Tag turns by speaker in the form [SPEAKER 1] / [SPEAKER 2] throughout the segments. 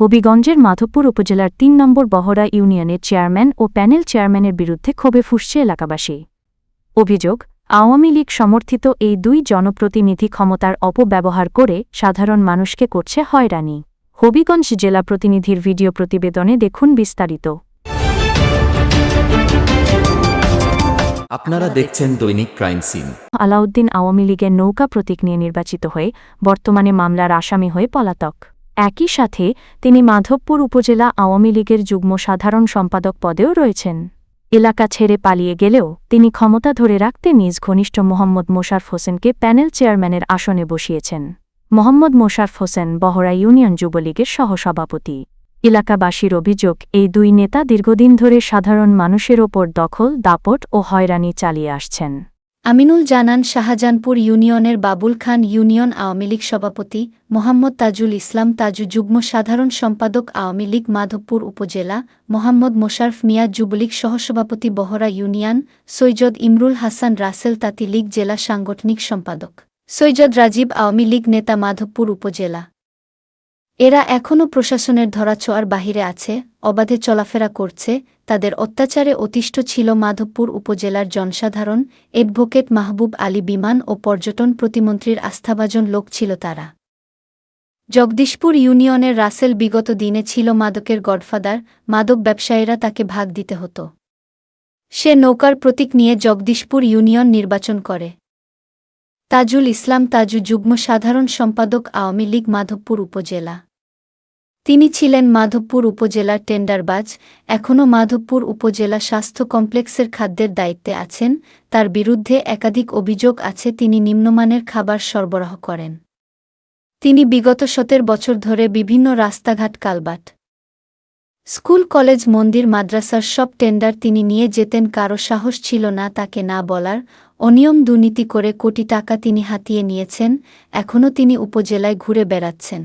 [SPEAKER 1] হবিগঞ্জের মাধবপুর উপজেলার তিন নম্বর বহরা ইউনিয়নের চেয়ারম্যান ও প্যানেল চেয়ারম্যানের বিরুদ্ধে ক্ষোভে ফুসছে এলাকাবাসী। অভিযোগ আওয়ামী লীগ সমর্থিত এই দুই জনপ্রতিনিধি ক্ষমতার অপব্যবহার করে সাধারণ মানুষকে করছে হয়রানি। হবিগঞ্জ জেলা প্রতিনিধির ভিডিও প্রতিবেদনে দেখুন বিস্তারিত।
[SPEAKER 2] আপনারা দেখছেন দৈনিক ক্রাইম সিন।
[SPEAKER 1] আলাউদ্দিন আওয়ামী লীগের নৌকা প্রতীক নিয়ে নির্বাচিত হয়ে বর্তমানে মামলার আসামি হয়ে পলাতক। একই সাথে তিনি মাধবপুর উপজেলা আওয়ামী লীগের যুগ্ম সাধারণ সম্পাদক পদেও রয়েছেন। এলাকা ছেড়ে পালিয়ে গেলেও তিনি ক্ষমতা ধরে রাখতে নিজ ঘনিষ্ঠ মোহাম্মদ মোশারফ হোসেনকে প্যানেল চেয়ারম্যানের আসনে বসিয়েছেন। মোহাম্মদ মোশারফ হোসেন বহরা ইউনিয়ন যুবলীগের সহসভাপতি। এলাকাবাসীর অভিযোগ, এই দুই নেতা দীর্ঘদিন ধরে সাধারণ মানুষের ওপর দখল, দাপট ও হয়রানি চালিয়ে আসছেন।
[SPEAKER 3] আমিনুল জানান শাহজাহানপুর ইউনিয়নের বাবুল খান ইউনিয়ন আওয়ামী লীগ সভাপতি মোহাম্মদ তাজুল ইসলাম তাজু যুগ্ম সাধারণ সম্পাদক আওয়ামী লীগ মাধবপুর উপজেলা মোহাম্মদ মোশারফ মিয়া যুবলীগ সহসভাপতি বহরা ইউনিয়ন সৈয়দ ইমরুল হাসান রাসেল তাঁতি লীগ জেলা সাংগঠনিক সম্পাদক সৈয়দ রাজীব আওয়ামী লীগ নেতা মাধবপুর উপজেলা। এরা এখনও প্রশাসনের ধরাছোঁয়ার বাহিরে আছে, অবাধে চলাফেরা করছে তাদের অত্যাচারে অতিষ্ঠ ছিল মাধবপুর উপজেলার জনসাধারণ এডভোকেট মাহবুব আলী বিমান ও পর্যটন প্রতিমন্ত্রীর আস্থাভাজন লোক ছিল তারা। জগদীশপুর ইউনিয়নের রাসেল বিগত দিনে ছিল মাদকের গডফাদার, মাদক ব্যবসায়ীরা তাকে ভাগ দিতে হতো। সে নৌকার প্রতীক নিয়ে জগদীশপুর ইউনিয়ন নির্বাচন করে। তাজুল ইসলাম তাজু যুগ্ম সাধারণ সম্পাদক আওয়ামী লীগ মাধবপুর উপজেলা। তিনি ছিলেন মাধবপুর উপজেলার টেন্ডারবাজ, এখনও মাধবপুর উপজেলা স্বাস্থ্য কমপ্লেক্সের খাদ্যের দায়িত্বে আছেন, তার বিরুদ্ধে একাধিক অভিযোগ আছে তিনি নিম্নমানের খাবার সরবরাহ করেন। তিনি বিগত সতের বছর ধরে বিভিন্ন রাস্তাঘাট কালবাট। স্কুল, কলেজ, মন্দির, মাদ্রাসার সব টেন্ডার তিনি নিয়ে যেতেন কারও সাহস ছিল না তাকে না বলার, অনিয়ম দুর্নীতি করে কোটি টাকা তিনি হাতিয়ে নিয়েছেন, এখনও তিনি উপজেলায় ঘুরে বেড়াচ্ছেন।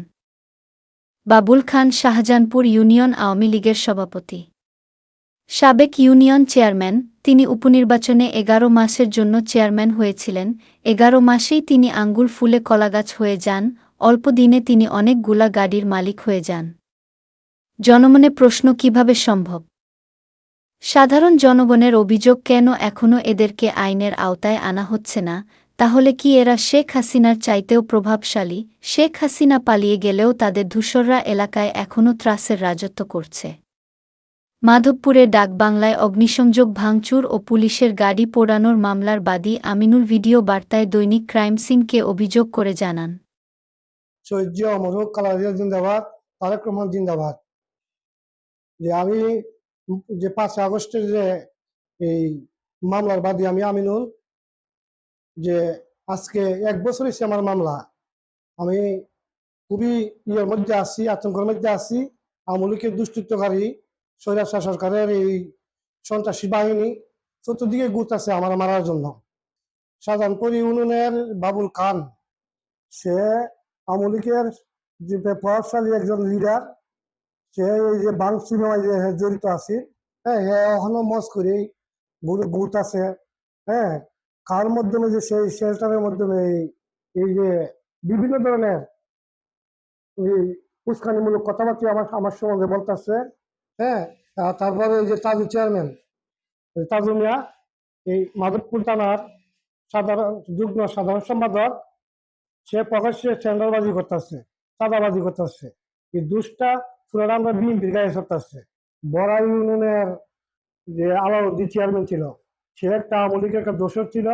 [SPEAKER 3] বাবুল খান শাহজাহানপুর ইউনিয়ন আওয়ামী লীগের সভাপতি। সাবেক ইউনিয়ন চেয়ারম্যান, তিনি উপনির্বাচনে এগারো মাসের জন্য চেয়ারম্যান হয়েছিলেন। এগারো মাসেই তিনি আঙ্গুল ফুলে কলাগাছ হয়ে যান, অল্প দিনে তিনি অনেকগুলা গাড়ির মালিক হয়ে যান। জনমনে প্রশ্ন কীভাবে সম্ভব? সাধারণ জনগণের অভিযোগ কেন এখনও এদেরকে আইনের আওতায় আনা হচ্ছে না? তাহলে কি এরা শেখ হাসিনার চাইতেও প্রভাবশালী? শেখ হাসিনা পালিয়ে গেলেও তাদের ধূসররা এলাকায় এখনও ত্রাসের রাজত্ব করছে। মাধবপুরের ডাকবাংলায় অগ্নিসংযোগ ভাঙচুর ও পুলিশের গাড়ি পোড়ানোর মামলার বাদী আমিনুল ভিডিও বার্তায় দৈনিক ক্রাইম সিনকে অভিযোগ করে জানান।
[SPEAKER 4] আমি, যে পাঁচই আগস্টের যে এই মামলার বাদী আমি আমিনুল যে আজকে এক বছর হয়েছে আমার মামলা। আমি খুবই ইয়ের মধ্যে আছি, আতঙ্কের মধ্যে আছি। আমলিকের দুষ্কৃতকারী স্বৈরাচার সরকারের এই সন্ত্রাসী বাহিনী চতুর্দিকে গুত আছে আমার মারার জন্য। শাহজাহানপুর ইউনিয়নের বাবুল খান, সে আমলিকের যে প্রভাবশালী একজন লিডার সে এই যে বাং সিনেমায় যে জড়িত আছে হ্যাঁ হ্যাঁ এখনও মজ করে ভূত আছে হ্যাঁ কার মাধ্যমে যে সেই শেল্টারের মাধ্যমে এই- যে বিভিন্ন ধরনের এই উস্কানিমূলক কথাবার্তা আমার আমার সঙ্গে বলতেছে। হ্যাঁ তারপরে এই যে তাজু চেয়ারম্যান তাজু মিয়া, এই মাধবপুর থানার সাধারণ, যুগ্ম সাধারণ সম্পাদক, সে প্রকাশ্যে টেন্ডারবাজি করতেছে, চাঁদাবাজি করতেছে। এই দুষ্টা পুরো আমরা বিএনপির গায়ে সরতেছে বড়া ইউনিয়নের যে আলাউদ্দিন চেয়ারম্যান ছিল সে একটা আওয়ামী একটা দোষর ছিল।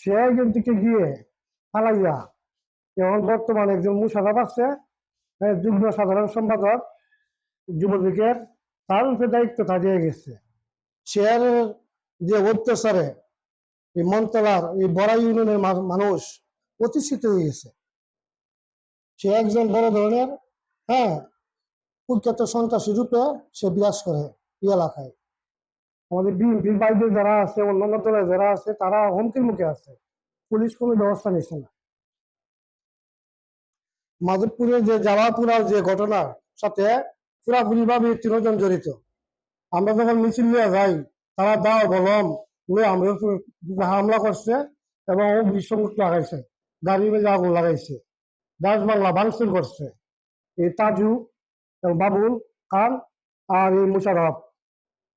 [SPEAKER 4] সে একজন থেকে গিয়ে পালাইয়া এবং বর্তমানে একজন আছে হ্যাঁ, যুগ্ম সাধারণ সম্পাদক যুবলীগের তার উপরে দায়িত্ব দিয়ে গেছে। শেয়ারের যে অত্যাচারে এই মন্তলার এই বড়া ইউনিয়নের মানুষ প্রতিষ্ঠিত হয়ে গেছে। সে একজন বড় ধরনের হ্যাঁ কুখ্যাত সন্ত্রাসী রূপে সে বিরাজ করে এলাকায়। আমাদের বিএনপির যারা আছে, অন্যান্য দলে যারা আছে, তারা হুমকির মুখে আছে। পুলিশ কোনো ব্যবস্থা নিচ্ছে না। মাধবপুরে যে জামাপুরার যে ঘটনার সাথে পুরাপুরি ভাবে তিনজন জড়িত। আমরা যখন মিছিল নিয়ে যাই, তারা দাও, বলম, নিয়ে উপর হামলা করছে এবং বিসঙ্গত লাগাইছে। গাড়ি মেজে আগুন লাগাইছে। দাস বাংলা ভাঙচুর করছে। এই তাজু বাবুল খান আর এই মুশারফ।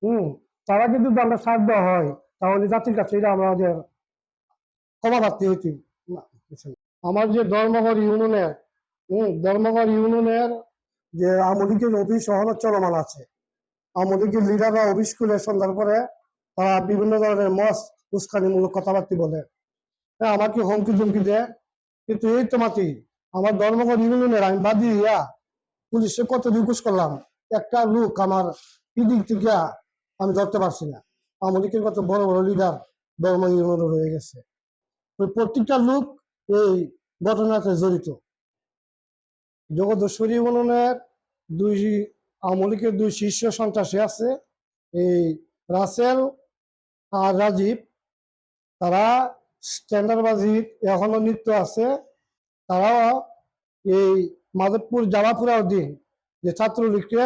[SPEAKER 4] হুম তারা যদি আমরা সাথ দেওয়া হয়, তাহলে জাতির কাছে এটা আমাদের ক্ষমা প্রার্থী হইতে আমার যে ধর্মঘর ইউনিয়নের হম, ধর্মঘর ইউনিয়নের যে আমলিকের অফিস সহন চলমান আছে। আমলিকের লিডাররা অফিস খুলে সন্ধ্যার পরে তারা বিভিন্ন ধরনের মস, উস্কানিমূলক কথাবার্তা বলে। হ্যাঁ আমাকে হুমকি ধুমকি দেয়, কিন্তু এই তো মাতি আমার ধর্মঘর ইউনিয়নের, আমি বাদ দিয়া পুলিশে কত রিকোয়েস্ট করলাম, একটা লোক আমার এদিক থেকে আমি ধরতে পারছি না। আমলিকের কত বড় বড় লিডার ধর্ম ইউনিয়নে রয়ে গেছে। প্রত্যেকটা লোক এই ঘটনাতে জড়িত। জগদশ্বরী ইউনিয়নের দুই আমলিকের দুই শীর্ষ সন্ত্রাসী আছে, এই রাসেল আর রাজীব। তারা স্ট্যান্ডার্ডবাজির এখনও নৃত্য আছে। তারাও এই মাধবপুর দিন যে ছাত্রলীগকে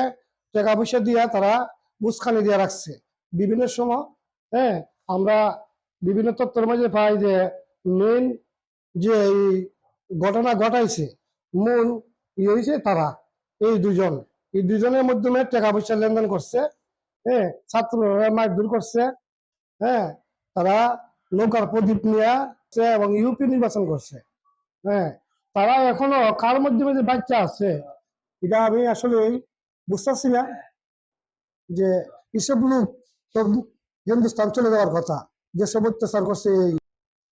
[SPEAKER 4] টাকা পয়সা দিয়া তারা বুঝখানি দিয়ে রাখছে। বিভিন্ন সময় হ্যাঁ আমরা বিভিন্ন তত্ত্বের মাঝে পাই যে মেন যে এই ঘটনা ঘটাইছে, মূল ই হয়েছে তারা, এই দুজন এই দুজনের মাধ্যমে টাকা পয়সা লেনদেন করছে হ্যাঁ ছাত্ররা মারধর করছে হ্যাঁ তারা নৌকার প্রদীপ নিয়ে এবং ইউপি নির্বাচন করছে হ্যাঁ তারা এখনও কার মাধ্যমে যে বাচ্চা আছে, এটা আমি আসলে বুঝতেছি না। যে এসব লোক হিন্দুস্তান চলে যাওয়ার কথা? যে সব অত্যাচার করছে এই।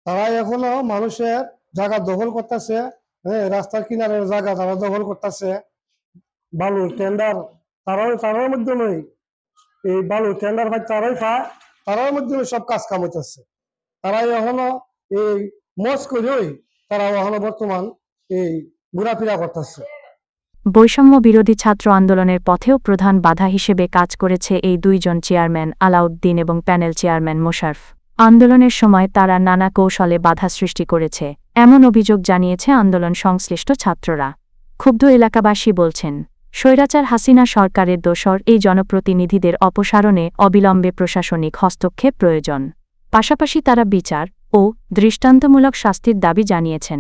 [SPEAKER 4] তারা এখনও মানুষের জায়গা দখল করতেছে হ্যাঁ রাস্তার কিনারের জায়গা তারা দখল করতেছে। বালু টেন্ডার তারাও তারার মাধ্যমে এই বালু টেন্ডার ভাই তারাই পায় তারার মাধ্যমে সব কাজ কাম হইতেছে। তারা এখনও এই করেই তারা এখনও বর্তমান এই ঘোরাফেরা করতেছে।
[SPEAKER 1] বৈষম্য বিরোধী ছাত্র আন্দোলনের পথেও প্রধান বাধা হিসেবে কাজ করেছে এই দুইজন চেয়ারম্যান, আলাউদ্দিন এবং প্যানেল চেয়ারম্যান মোশারফ। আন্দোলনের সময় তারা নানা কৌশলে বাধা সৃষ্টি করেছে, এমন অভিযোগ জানিয়েছে আন্দোলন সংশ্লিষ্ট ছাত্ররা। ক্ষুব্ধ এলাকাবাসী বলছেন, স্বৈরাচার হাসিনা সরকারের দোসর এই জনপ্রতিনিধিদের অপসারণে অবিলম্বে প্রশাসনিক হস্তক্ষেপ প্রয়োজন। পাশাপাশি তারা বিচার ও দৃষ্টান্তমূলক শাস্তির দাবি জানিয়েছেন।